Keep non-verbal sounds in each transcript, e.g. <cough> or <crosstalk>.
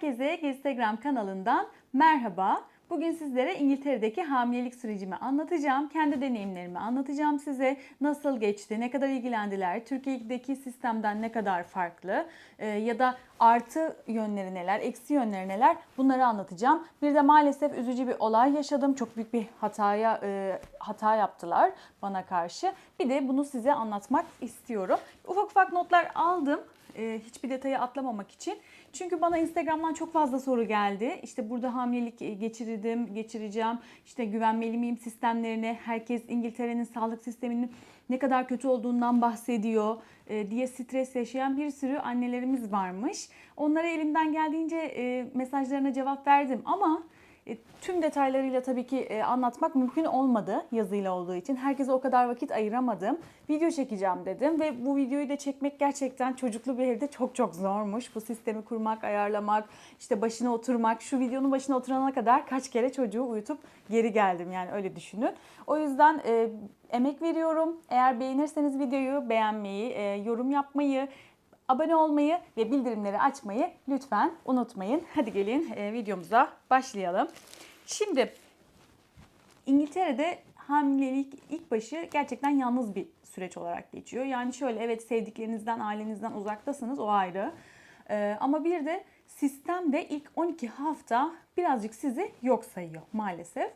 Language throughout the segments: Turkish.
Herkese Instagram kanalından merhaba. Bugün sizlere İngiltere'deki hamilelik sürecimi anlatacağım. Kendi deneyimlerimi anlatacağım size. Nasıl geçti, ne kadar ilgilendiler, Türkiye'deki sistemden ne kadar farklı e, ya da artı yönleri neler, eksi yönleri neler bunları anlatacağım. Bir de maalesef üzücü bir olay yaşadım. Çok büyük bir hataya e, hata yaptılar bana karşı. Bir de bunu size anlatmak istiyorum. Ufak ufak notlar aldım e, hiçbir detayı atlamamak için. Çünkü bana Instagram'dan çok fazla soru geldi. İşte burada hamilelik e, geçirdim, geçireceğim. İşte güvenmeli miyim sistemlerine? Herkes İngiltere'nin sağlık sisteminin ne kadar kötü olduğundan bahsediyor e, diye stres yaşayan bir sürü annelerimiz varmış. Onlara elimden geldiğince e, mesajlarına cevap verdim ama e, tüm detaylarıyla tabii ki e, anlatmak mümkün olmadı yazıyla olduğu için. Herkese o kadar vakit ayıramadım. Video çekeceğim dedim ve bu videoyu da çekmek gerçekten çocuklu bir evde çok çok zormuş. Bu sistemi kurmak, ayarlamak, işte başına oturmak. Şu videonun başına oturana kadar kaç kere çocuğu uyutup geri geldim yani öyle düşünün. O yüzden e, emek veriyorum. Eğer beğenirseniz videoyu beğenmeyi, e, yorum yapmayı, abone olmayı ve bildirimleri açmayı lütfen unutmayın. Hadi gelin e, videomuza başlayalım. Şimdi İngiltere'de hamilelik ilk başı gerçekten yalnız bir süreç olarak geçiyor. Yani şöyle evet sevdiklerinizden, ailenizden uzaktasınız o ayrı. E, ama bir de sistemde ilk 12 hafta birazcık sizi yok sayıyor maalesef.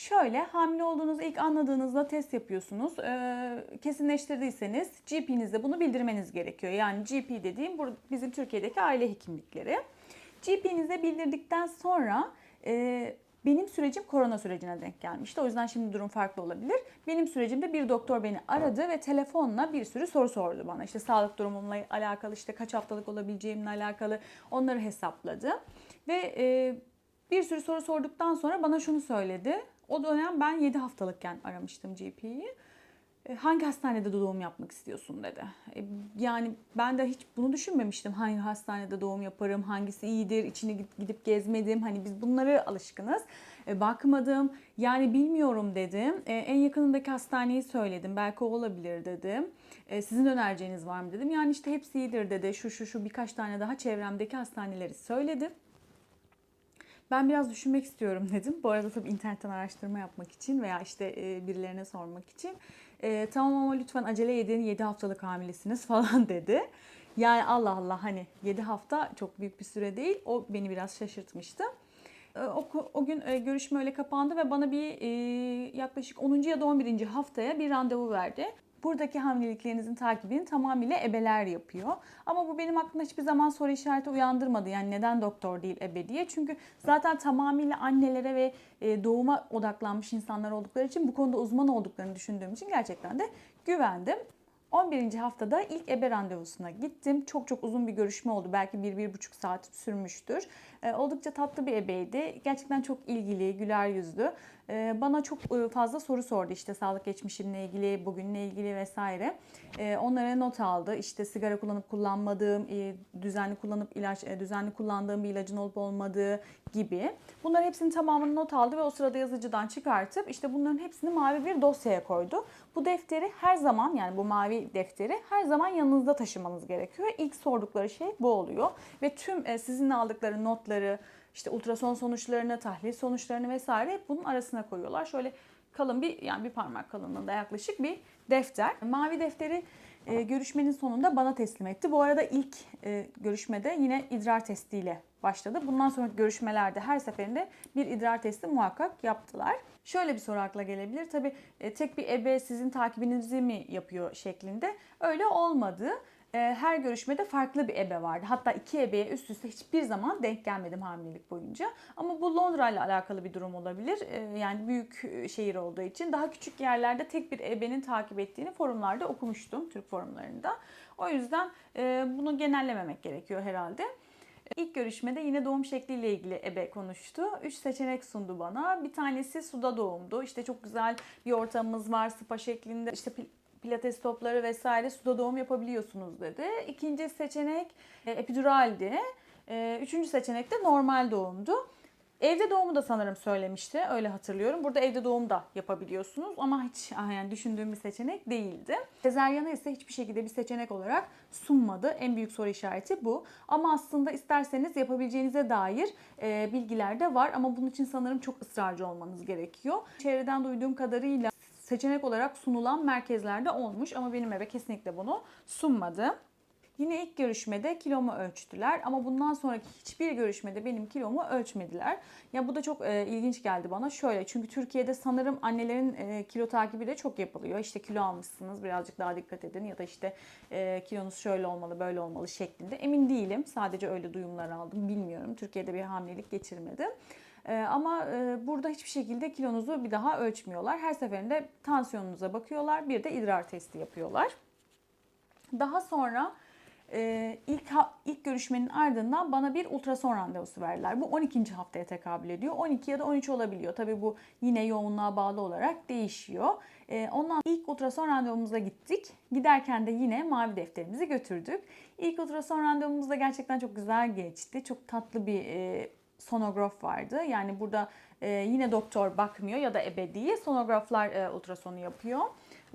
Şöyle hamile olduğunuzu ilk anladığınızda test yapıyorsunuz. Ee, kesinleştirdiyseniz GP'nize bunu bildirmeniz gerekiyor. Yani GP dediğim bizim Türkiye'deki aile hekimlikleri. GP'nize bildirdikten sonra e, benim sürecim korona sürecine denk gelmişti. O yüzden şimdi durum farklı olabilir. Benim sürecimde bir doktor beni aradı ve telefonla bir sürü soru sordu bana. İşte sağlık durumumla alakalı, işte kaç haftalık olabileceğimle alakalı onları hesapladı. Ve e, bir sürü soru sorduktan sonra bana şunu söyledi. O dönem ben 7 haftalıkken aramıştım GP'yi. E, Hangi hastanede doğum yapmak istiyorsun dedi. E, Yani ben de hiç bunu düşünmemiştim. Hangi hastanede doğum yaparım, hangisi iyidir, içine gidip, gezmedim. Hani biz bunları alışkınız. E, Bakmadım, yani bilmiyorum dedim. En yakınındaki hastaneyi söyledim. Belki o olabilir dedim. Sizin önereceğiniz var mı dedim. Yani işte hepsi iyidir dedi. Şu şu şu birkaç tane daha çevremdeki hastaneleri söyledim. Ben biraz düşünmek istiyorum <laughs> dedim. Bu arada tabii internetten araştırma yapmak için veya işte e, birilerine sormak için. E, tamam ama lütfen acele edin 7 haftalık hamilesiniz <laughs> falan dedi. Yani Allah Allah hani 7 hafta çok büyük bir süre değil. O beni biraz şaşırtmıştı. E, O, o gün e, görüşme öyle kapandı ve bana bir yaklaşık 10. ya da 11. haftaya bir randevu verdi. Buradaki hamileliklerinizin takibini tamamıyla ebeler yapıyor. Ama bu benim aklımda hiçbir zaman soru işareti uyandırmadı. Yani neden doktor değil ebe diye. Çünkü zaten tamamıyla annelere ve e, doğuma odaklanmış insanlar oldukları için bu konuda uzman olduklarını düşündüğüm için gerçekten de güvendim. 11. haftada ilk ebe randevusuna gittim. Çok çok uzun bir görüşme oldu. Belki 1-1,5 saat sürmüştür. E, oldukça tatlı bir ebeydi. Gerçekten çok ilgili, güler yüzlü. E, bana çok e, fazla soru sordu işte sağlık geçmişimle ilgili, bugünle ilgili vesaire. Onlara not aldı. İşte sigara kullanıp kullanmadığım, düzenli kullanıp ilaç, düzenli kullandığım bir ilacın olup olmadığı gibi. Bunların hepsinin tamamını not aldı ve o sırada yazıcıdan çıkartıp işte bunların hepsini mavi bir dosyaya koydu. Bu defteri her zaman yani bu mavi defteri her zaman yanınızda taşımanız gerekiyor. İlk sordukları şey bu oluyor ve tüm sizin aldıkları notları, işte ultrason sonuçlarını, tahlil sonuçlarını vesaire hep bunun arasına koyuyorlar. Şöyle kalın bir yani bir parmak kalınlığında yaklaşık bir defter. Mavi defteri e, görüşmenin sonunda bana teslim etti. Bu arada ilk e, görüşmede yine idrar testiyle başladı. Bundan sonraki görüşmelerde her seferinde bir idrar testi muhakkak yaptılar. Şöyle bir soru akla gelebilir. Tabii e, tek bir ebe sizin takibinizi mi yapıyor şeklinde. Öyle olmadı. E, Her görüşmede farklı bir ebe vardı. Hatta iki ebeye üst üste hiçbir zaman denk gelmedim hamilelik boyunca. Ama bu Londra ile alakalı bir durum olabilir. E, Yani büyük e, şehir olduğu için. Daha küçük yerlerde tek bir ebenin takip ettiğini forumlarda okumuştum. Türk forumlarında. O yüzden e, bunu genellememek gerekiyor herhalde. İlk görüşmede yine doğum şekliyle ilgili ebe konuştu. Üç seçenek sundu bana. Bir tanesi suda doğumdu. İşte çok güzel bir ortamımız var spa şeklinde. İşte pilates topları vesaire suda doğum yapabiliyorsunuz dedi. İkinci seçenek e, epiduraldi. E, Üçüncü seçenek de normal doğumdu. Evde doğumu da sanırım söylemişti. Öyle hatırlıyorum. Burada evde doğum da yapabiliyorsunuz ama hiç ah, yani düşündüğüm bir seçenek değildi. Sezaryen'i ise hiçbir şekilde bir seçenek olarak sunmadı. En büyük soru işareti bu. Ama aslında isterseniz yapabileceğinize dair e, bilgiler de var ama bunun için sanırım çok ısrarcı olmanız gerekiyor. Çevreden duyduğum kadarıyla seçenek olarak sunulan merkezlerde olmuş ama benim eve kesinlikle bunu sunmadı. Yine ilk görüşmede kilomu ölçtüler ama bundan sonraki hiçbir görüşmede benim kilomu ölçmediler. Ya bu da çok e, ilginç geldi bana. Şöyle çünkü Türkiye'de sanırım annelerin e, kilo takibi de çok yapılıyor. İşte kilo almışsınız birazcık daha dikkat edin ya da işte e, kilonuz şöyle olmalı böyle olmalı şeklinde. Emin değilim. Sadece öyle duyumlar aldım. Bilmiyorum. Türkiye'de bir hamilelik geçirmedim. Ee, ama e, burada hiçbir şekilde kilonuzu bir daha ölçmüyorlar. Her seferinde tansiyonunuza bakıyorlar. Bir de idrar testi yapıyorlar. Daha sonra e, ilk ilk görüşmenin ardından bana bir ultrason randevusu verdiler. Bu 12. haftaya tekabül ediyor. 12 ya da 13 olabiliyor. Tabii bu yine yoğunluğa bağlı olarak değişiyor. E, ondan ilk ultrason randevumuza gittik. Giderken de yine mavi defterimizi götürdük. İlk ultrason randevumuz da gerçekten çok güzel geçti. Çok tatlı bir sonograf vardı. Yani burada e, yine doktor bakmıyor ya da ebe değil. Sonograflar e, ultrasonu yapıyor.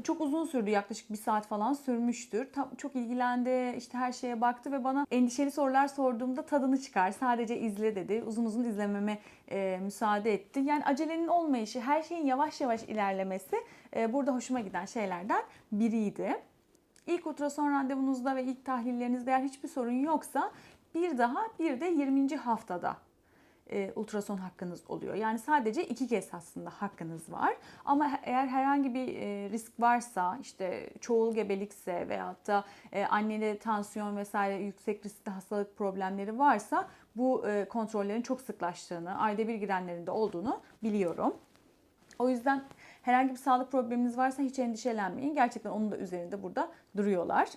Çok uzun sürdü yaklaşık bir saat falan sürmüştür. Tam, çok ilgilendi işte her şeye baktı ve bana endişeli sorular sorduğumda tadını çıkar sadece izle dedi. Uzun uzun izlememe e, müsaade etti. Yani acelenin olmayışı her şeyin yavaş yavaş ilerlemesi e, burada hoşuma giden şeylerden biriydi. İlk ultrason randevunuzda ve ilk tahlillerinizde eğer hiçbir sorun yoksa bir daha bir de 20. haftada e, ultrason hakkınız oluyor. Yani sadece iki kez aslında hakkınız var. Ama eğer herhangi bir e, risk varsa işte çoğul gebelikse veyahut da e, annede tansiyon vesaire yüksek riskli hastalık problemleri varsa bu e, kontrollerin çok sıklaştığını, ayda bir girenlerin de olduğunu biliyorum. O yüzden herhangi bir sağlık probleminiz varsa hiç endişelenmeyin. Gerçekten onun da üzerinde burada duruyorlar.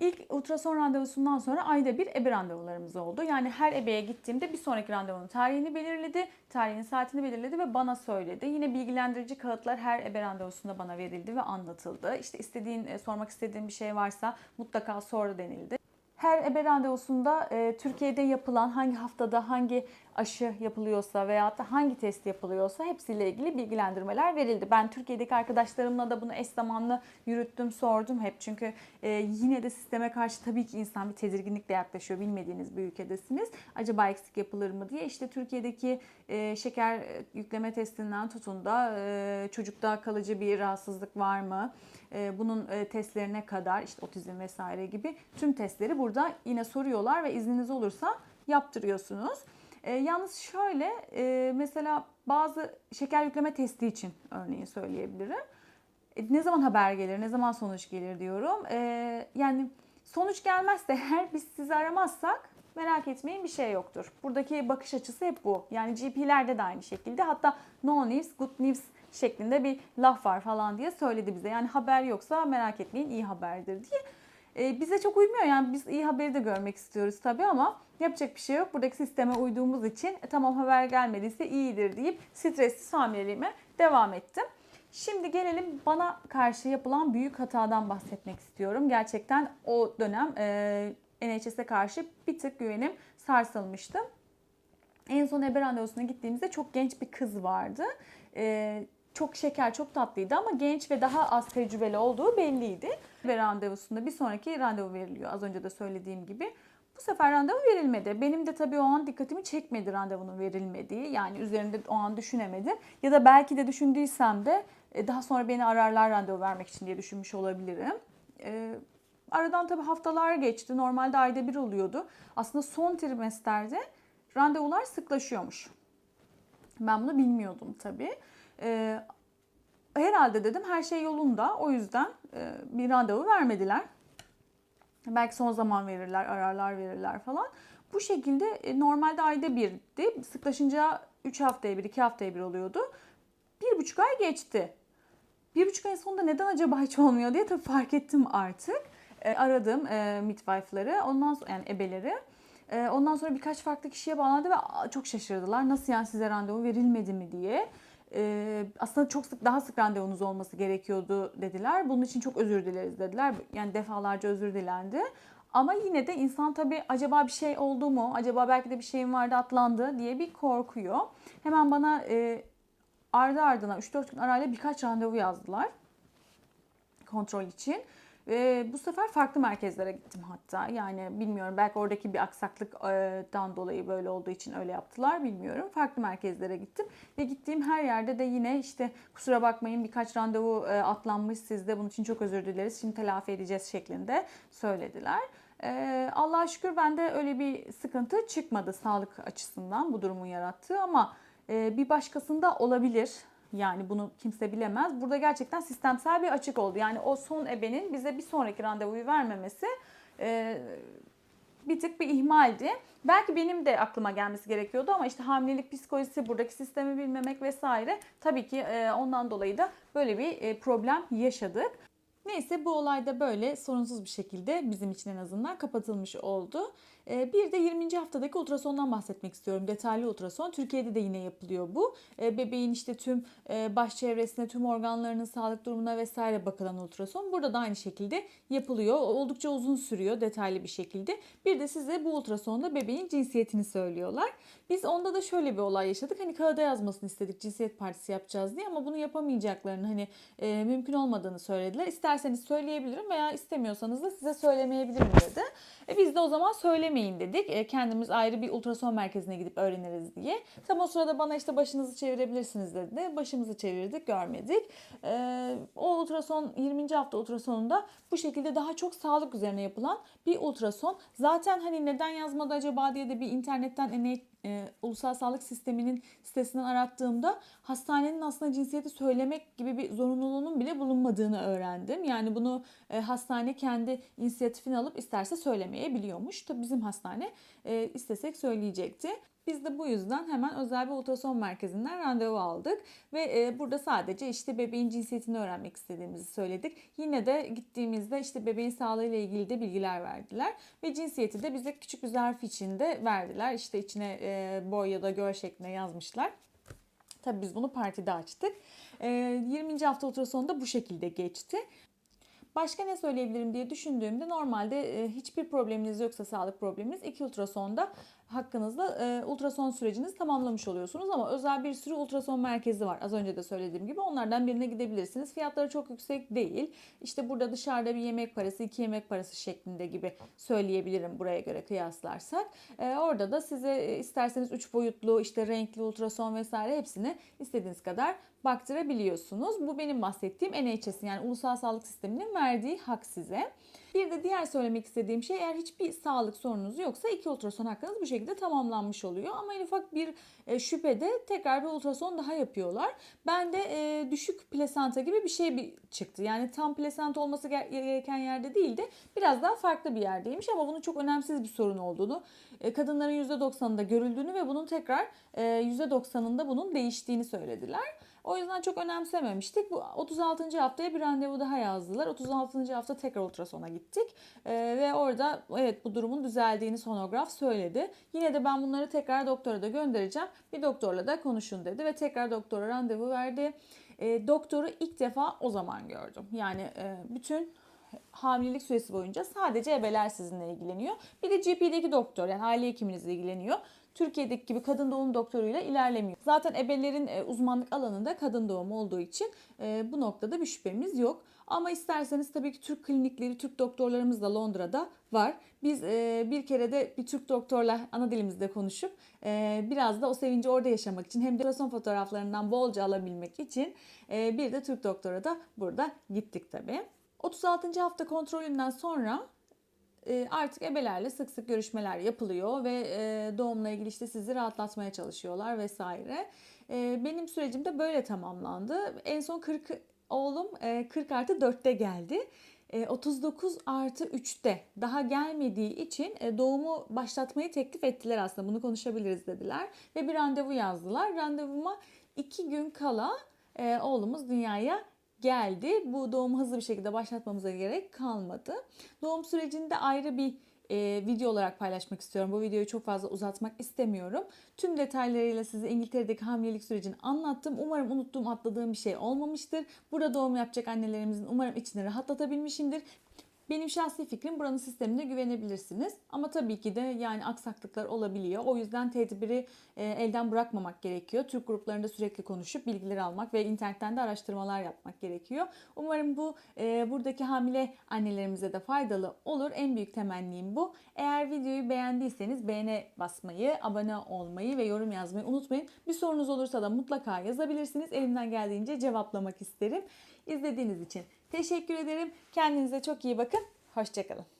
İlk ultrason randevusundan sonra ayda bir ebe randevularımız oldu. Yani her ebeye gittiğimde bir sonraki randevunun tarihini belirledi, tarihinin saatini belirledi ve bana söyledi. Yine bilgilendirici kağıtlar her ebe randevusunda bana verildi ve anlatıldı. İşte istediğin, e, sormak istediğin bir şey varsa mutlaka sor denildi. Her ebe randevusunda e, Türkiye'de yapılan hangi haftada hangi aşı yapılıyorsa veya da hangi test yapılıyorsa hepsiyle ilgili bilgilendirmeler verildi. Ben Türkiye'deki arkadaşlarımla da bunu eş zamanlı yürüttüm, sordum hep. Çünkü e, yine de sisteme karşı tabii ki insan bir tedirginlikle yaklaşıyor. Bilmediğiniz bir ülkedesiniz. Acaba eksik yapılır mı diye. İşte Türkiye'deki e, şeker yükleme testinden tutun da e, çocukta kalıcı bir rahatsızlık var mı? E, bunun e, testlerine kadar işte otizm vesaire gibi tüm testleri burada yine soruyorlar ve izniniz olursa yaptırıyorsunuz. E, yalnız şöyle e, mesela bazı şeker yükleme testi için örneğin söyleyebilirim. E, ne zaman haber gelir, ne zaman sonuç gelir diyorum. E, yani sonuç gelmezse <laughs> eğer biz sizi aramazsak merak etmeyin bir şey yoktur. Buradaki bakış açısı hep bu. Yani GP'lerde de aynı şekilde. Hatta no news, good news şeklinde bir laf var falan diye söyledi bize. Yani haber yoksa merak etmeyin iyi haberdir diye. E, bize çok uymuyor yani biz iyi haberi de görmek istiyoruz tabii ama yapacak bir şey yok. Buradaki sisteme uyduğumuz için e, tamam haber gelmediyse iyidir deyip stressiz hamileliğime devam ettim. Şimdi gelelim bana karşı yapılan büyük hatadan bahsetmek istiyorum. Gerçekten o dönem e, NHS'e karşı bir tık güvenim sarsılmıştı. En son ebe randevusuna gittiğimizde çok genç bir kız vardı. E, çok şeker, çok tatlıydı ama genç ve daha az tecrübeli olduğu belliydi. Ve randevusunda bir sonraki randevu veriliyor az önce de söylediğim gibi. Bu sefer randevu verilmedi. Benim de tabii o an dikkatimi çekmedi randevunun verilmediği. Yani üzerinde o an düşünemedim. Ya da belki de düşündüysem de e, daha sonra beni ararlar randevu vermek için diye düşünmüş olabilirim. Ee, aradan tabii haftalar geçti. Normalde ayda bir oluyordu. Aslında son trimesterde randevular sıklaşıyormuş. Ben bunu bilmiyordum tabii. Ee, herhalde dedim her şey yolunda. O yüzden e, bir randevu vermediler. Belki son zaman verirler, ararlar verirler falan. Bu şekilde e, normalde ayda birdi. Sıklaşınca 3 haftaya bir, 2 haftaya bir oluyordu. Bir buçuk ay geçti. Bir buçuk ay sonunda neden acaba hiç olmuyor diye tabii fark ettim artık. E, aradım e, midwife'ları, ondan sonra yani ebeleri. E, ondan sonra birkaç farklı kişiye bağlandı ve çok şaşırdılar. Nasıl yani size randevu verilmedi mi diye. E, aslında çok sık daha sık randevunuz olması gerekiyordu dediler. Bunun için çok özür dileriz dediler. Yani defalarca özür dilendi. Ama yine de insan tabii acaba bir şey oldu mu? Acaba belki de bir şeyim vardı atlandı diye bir korkuyor. Hemen bana e, ardı ardına 3-4 gün arayla birkaç randevu yazdılar kontrol için. Ve bu sefer farklı merkezlere gittim hatta. Yani bilmiyorum belki oradaki bir aksaklıktan dolayı böyle olduğu için öyle yaptılar bilmiyorum. Farklı merkezlere gittim. Ve gittiğim her yerde de yine işte kusura bakmayın birkaç randevu e, atlanmış sizde. Bunun için çok özür dileriz. Şimdi telafi edeceğiz şeklinde söylediler. Ee, Allah'a şükür bende öyle bir sıkıntı çıkmadı sağlık açısından bu durumun yarattığı ama e, bir başkasında olabilir. Yani bunu kimse bilemez. Burada gerçekten sistemsel bir açık oldu. Yani o son ebenin bize bir sonraki randevuyu vermemesi e, bir tık bir ihmaldi. Belki benim de aklıma gelmesi gerekiyordu ama işte hamilelik psikolojisi, buradaki sistemi bilmemek vesaire tabii ki e, ondan dolayı da böyle bir e, problem yaşadık. Neyse bu olay da böyle sorunsuz bir şekilde bizim için en azından kapatılmış oldu. Ee, Bir de 20. haftadaki ultrasondan bahsetmek istiyorum. Detaylı ultrason. Türkiye'de de yine yapılıyor bu. Ee, Bebeğin işte tüm e, baş çevresine, tüm organlarının sağlık durumuna vesaire bakılan ultrason. Burada da aynı şekilde yapılıyor. Oldukça uzun sürüyor detaylı bir şekilde. Bir de size bu ultrasonda bebeğin cinsiyetini söylüyorlar. Biz onda da şöyle bir olay yaşadık. Hani kağıda yazmasını istedik cinsiyet partisi yapacağız diye ama bunu yapamayacaklarını hani e, mümkün olmadığını söylediler. İsterseniz söyleyebilirim veya istemiyorsanız da size söylemeyebilirim dedi. E, biz de o zaman söylemeyin dedik. E, kendimiz ayrı bir ultrason merkezine gidip öğreniriz diye. Tam o sırada bana işte başınızı çevirebilirsiniz dedi. Başımızı çevirdik, görmedik. E, o ultrason 20. hafta ultrasonunda bu şekilde daha çok sağlık üzerine yapılan bir ultrason. Zaten hani neden yazmadı acaba diye de bir internetten NH e, Ulusal Sağlık Sistemi'nin sitesinden arattığımda hastanenin aslında cinsiyeti söylemek gibi bir zorunluluğunun bile bulunmadığını öğrendim. Yani bunu hastane kendi inisiyatifini alıp isterse söylemeyebiliyormuş. Tabii bizim hastane e, istesek söyleyecekti. Biz de bu yüzden hemen özel bir ultrason merkezinden randevu aldık ve e, burada sadece işte bebeğin cinsiyetini öğrenmek istediğimizi söyledik. Yine de gittiğimizde işte bebeğin sağlığıyla ilgili de bilgiler verdiler ve cinsiyeti de bize küçük bir zarf içinde verdiler. İşte içine e, boy ya da göl şeklinde yazmışlar. Tabii biz bunu partide açtık. E, 20. hafta ultrasonda bu şekilde geçti. Başka ne söyleyebilirim diye düşündüğümde normalde e, hiçbir probleminiz yoksa sağlık probleminiz iki ultrasonda hakkınızda e, ultrason sürecinizi tamamlamış oluyorsunuz ama özel bir sürü ultrason merkezi var. Az önce de söylediğim gibi onlardan birine gidebilirsiniz. Fiyatları çok yüksek değil. İşte burada dışarıda bir yemek parası, iki yemek parası şeklinde gibi söyleyebilirim buraya göre kıyaslarsak. E, orada da size e, isterseniz 3 boyutlu işte renkli ultrason vesaire hepsini istediğiniz kadar baktırabiliyorsunuz. Bu benim bahsettiğim NHS'in yani Ulusal Sağlık Sistemi'nin verdiği hak size. Bir de diğer söylemek istediğim şey eğer hiçbir sağlık sorununuz yoksa iki ultrason hakkınız bu şekilde tamamlanmış oluyor. Ama en ufak bir e, şüphede tekrar bir ultrason daha yapıyorlar. Bende e, düşük plasenta gibi bir şey bir çıktı. Yani tam plasenta olması gereken yerde değil de biraz daha farklı bir yerdeymiş ama bunun çok önemsiz bir sorun olduğunu, e, kadınların %90'ında görüldüğünü ve bunun tekrar e, %90'ında bunun değiştiğini söylediler. O yüzden çok önemsememiştik. Bu 36. haftaya bir randevu daha yazdılar. 36. hafta tekrar ultrasona gittik. Ee, ve orada evet bu durumun düzeldiğini sonograf söyledi. Yine de ben bunları tekrar doktora da göndereceğim. Bir doktorla da konuşun dedi ve tekrar doktora randevu verdi. Ee, doktoru ilk defa o zaman gördüm. Yani e, bütün hamilelik süresi boyunca sadece ebeler sizinle ilgileniyor. Bir de GP'deki doktor yani aile hekiminizle ilgileniyor. Türkiye'deki gibi kadın doğum doktoruyla ilerlemiyor. Zaten ebelerin e, uzmanlık alanında kadın doğum olduğu için e, bu noktada bir şüphemiz yok. Ama isterseniz tabii ki Türk klinikleri, Türk doktorlarımız da Londra'da var. Biz e, bir kere de bir Türk doktorla ana dilimizde konuşup biraz da o sevinci orada yaşamak için hem de ultrason fotoğraflarından bolca alabilmek için bir de Türk doktora da burada gittik tabii. 36. hafta kontrolünden sonra artık ebelerle sık sık görüşmeler yapılıyor ve e, doğumla ilgili işte sizi rahatlatmaya çalışıyorlar vesaire. E, benim sürecim de böyle tamamlandı. En son 40 oğlum 40 artı 4'te geldi. 39 artı 3'te daha gelmediği için doğumu başlatmayı teklif ettiler aslında. Bunu konuşabiliriz dediler. Ve bir randevu yazdılar. Randevuma 2 gün kala oğlumuz dünyaya geldi. Bu doğumu hızlı bir şekilde başlatmamıza gerek kalmadı. Doğum sürecinde ayrı bir e, video olarak paylaşmak istiyorum. Bu videoyu çok fazla uzatmak istemiyorum. Tüm detaylarıyla size İngiltere'deki hamilelik sürecini anlattım. Umarım unuttuğum, atladığım bir şey olmamıştır. Burada doğum yapacak annelerimizin umarım içini rahatlatabilmişimdir. Benim şahsi fikrim buranın sistemine güvenebilirsiniz. Ama tabii ki de yani aksaklıklar olabiliyor. O yüzden tedbiri e, elden bırakmamak gerekiyor. Türk gruplarında sürekli konuşup bilgileri almak ve internetten de araştırmalar yapmak gerekiyor. Umarım bu e, buradaki hamile annelerimize de faydalı olur. En büyük temennim bu. Eğer videoyu beğendiyseniz beğene basmayı, abone olmayı ve yorum yazmayı unutmayın. Bir sorunuz olursa da mutlaka yazabilirsiniz. Elimden geldiğince cevaplamak isterim. İzlediğiniz için teşekkür ederim. Kendinize çok iyi bakın. Hoşçakalın.